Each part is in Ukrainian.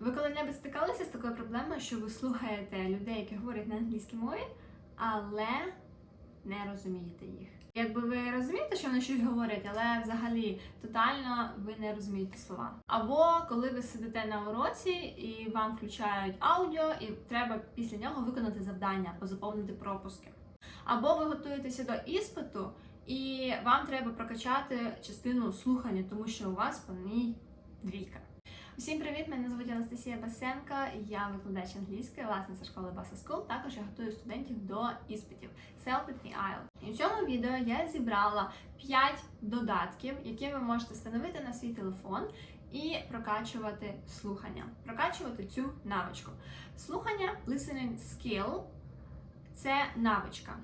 Ви коли-небудь стикалися з такою проблемою, що ви слухаєте людей, які говорять на англійській мові, але не розумієте їх? Якби ви розумієте, що вони щось говорять, але взагалі тотально ви не розумієте слова. Або коли ви сидите на уроці і вам включають аудіо, і треба після нього виконати завдання або заповнити пропуски. Або ви готуєтеся до іспиту, і вам треба прокачати частину слухання, тому що у вас по ній двійка. Усім привіт! Мене звуть Анастасія Басенка, я викладач англійської, власниця школи Basa School. Також я готую студентів до іспитів Self-Pity IELTS. І в цьому відео я зібрала 5 додатків, які ви можете встановити на свій телефон і прокачувати слухання, прокачувати цю навичку. Слухання listening skill – це навичка.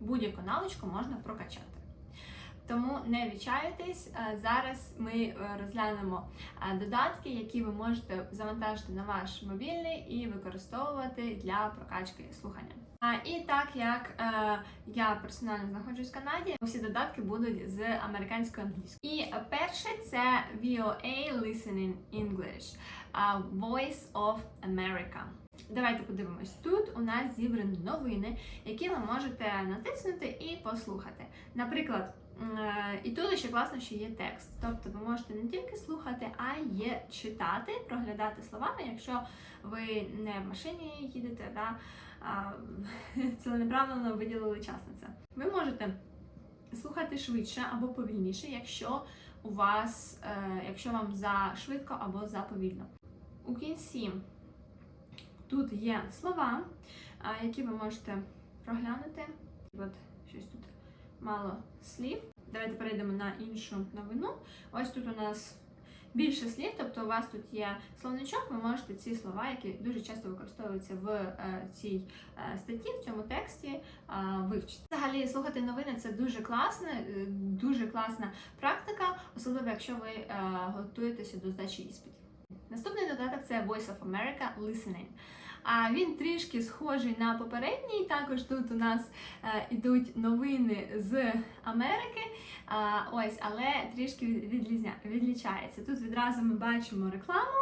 Будь-яку навичку можна прокачати. Тому не відчаюйтесь. Е, Зараз ми е, розглянемо е, додатки, які ви можете завантажити на ваш мобільний і використовувати для прокачки слухання. А, І так як е, я персонально знаходжусь в Канаді, всі додатки будуть з американської англійської. І перший це VOA Listening English Voice of America. Давайте подивимось. Тут у нас зібрані новини, які ви можете натиснути і послухати. Наприклад, і тут ще класно, що є текст. Тобто ви можете не тільки слухати, а й читати, проглядати словами, якщо ви не в машині їдете, да, а, ціленаправленно виділили час на це. Ви можете слухати швидше або повільніше, якщо у вас, е, якщо вам за швидко або за повільно. У кінці тут є слова, які ви можете проглянути. От щось тут мало слів. Давайте перейдемо на іншу новину. Ось тут у нас більше слів, тобто у вас тут є словничок, ви можете ці слова, які дуже часто використовуються в е, цій е, статті, в цьому тексті, е, вивчити. Взагалі слухати новини це дуже класно, е, дуже класна практика, особливо якщо ви готуєтеся до здачі іспитів. Наступний додаток це Voice of America Listening. А він трішки схожий на попередній. Також тут у нас е, ідуть новини з Америки. Ось, але трішки від- відлічається. Тут відразу ми бачимо рекламу,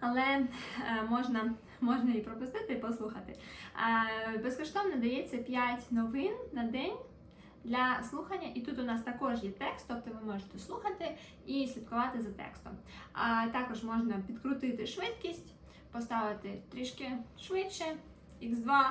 але е, можна, можна її пропустити і послухати. Безкоштовно дається 5 новин на день. Для слухання, і тут у нас також є текст, тобто ви можете слухати і слідкувати за текстом. А також можна підкрутити швидкість, поставити трішки швидше, x2,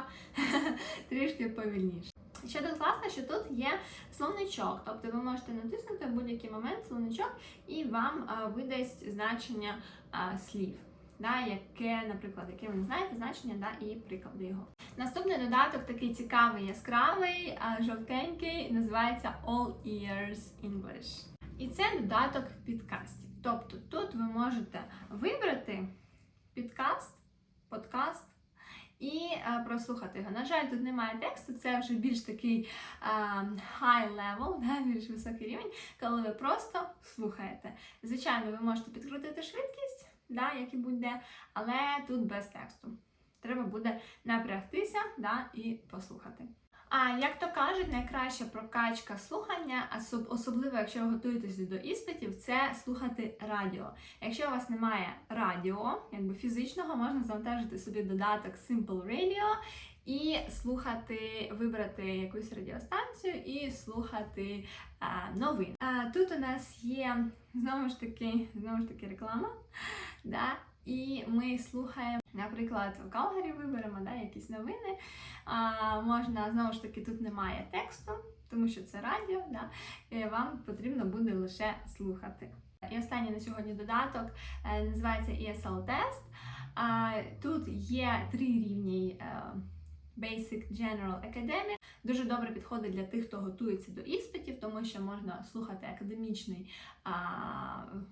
трішки повільніше. Ще тут класно, що тут є словничок, тобто ви можете натиснути в будь-який момент словничок і вам а, видасть значення а, слів, да, яке, наприклад, яке ви не знаєте значення, да, і приклади його. Наступний додаток такий цікавий, яскравий, а, жовтенький, називається All Ears English. І це додаток підкастів. Тобто тут ви можете вибрати підкаст, подкаст і е, прослухати його. На жаль, тут немає тексту, це вже більш такий е, high level, да, більш високий рівень, коли ви просто слухаєте. Звичайно, ви можете підкрутити швидкість, да, як і будь-де, але тут без тексту. Треба буде напрягтися да, і послухати. А як то кажуть, найкраща прокачка слухання, особ- особливо якщо ви готуєтесь до іспитів, це слухати радіо. Якщо у вас немає радіо, якби фізичного, можна завантажити собі додаток Simple Radio і слухати, вибрати якусь радіостанцію і слухати а, новини. А, тут у нас є знову ж таки, знову ж таки реклама. Да? І ми слухаємо, наприклад, в Калгарі виберемо да, якісь новини. А, можна знову ж таки, тут немає тексту, тому що це радіо, да, і вам потрібно буде лише слухати. І останній на сьогодні додаток е, називається ESL Test. Тут є три рівні. е, Basic General Academic дуже добре підходить для тих, хто готується до іспитів, тому що можна слухати академічний а,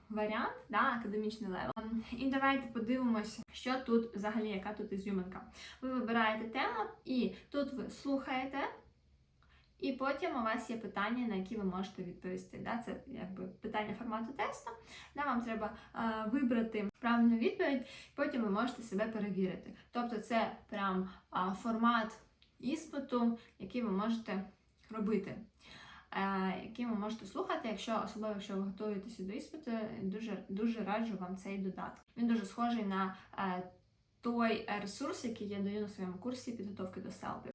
варіант, да, академічний левел. Ем, І давайте подивимося, що тут взагалі, яка тут ізюминка. Ви вибираєте тему, і тут ви слухаєте, і потім у вас є питання, на які ви можете відповісти. Да? Це якби питання формату тесту. Да? Вам треба е, вибрати правильну відповідь, потім ви можете себе перевірити. Тобто це прям а, формат іспиту, який ви можете робити. е, який ви можете слухати, якщо особливо якщо ви готуєтеся до іспиту, дуже дуже раджу вам цей додаток. Він дуже схожий на е, той ресурс, який я даю на своєму курсі підготовки до селфі.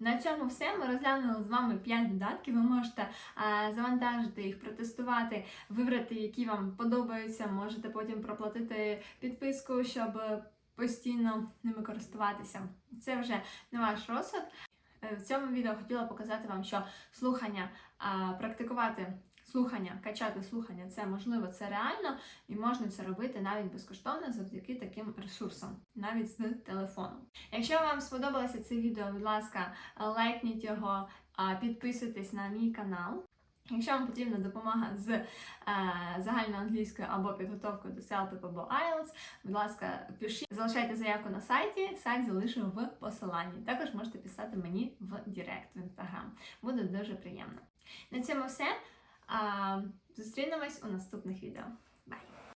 На цьому все. Ми розглянули з вами 5 додатків. Ви можете е, завантажити їх, протестувати, вибрати, які вам подобаються. Можете потім проплатити підписку, щоб постійно ними користуватися. Це вже не ваш розсуд. Е, В цьому відео хотіла показати вам, що слухання, практикувати слухання, качати слухання це можливо, це реально, і можна це робити навіть безкоштовно завдяки таким ресурсам, навіть з телефону. Якщо вам сподобалося це відео, будь ласка, лайкніть його, підписуйтесь на мій канал. Якщо вам потрібна допомога з е, загальноанглійською або підготовкою до CELTIP або IELTS, будь ласка, пишіть, залишайте заявку на сайті, сайт залишу в посиланні. Також можете писати мені в Директ в інстаграм. Буде дуже приємно. На цьому все. Зустрінемось у наступних відео.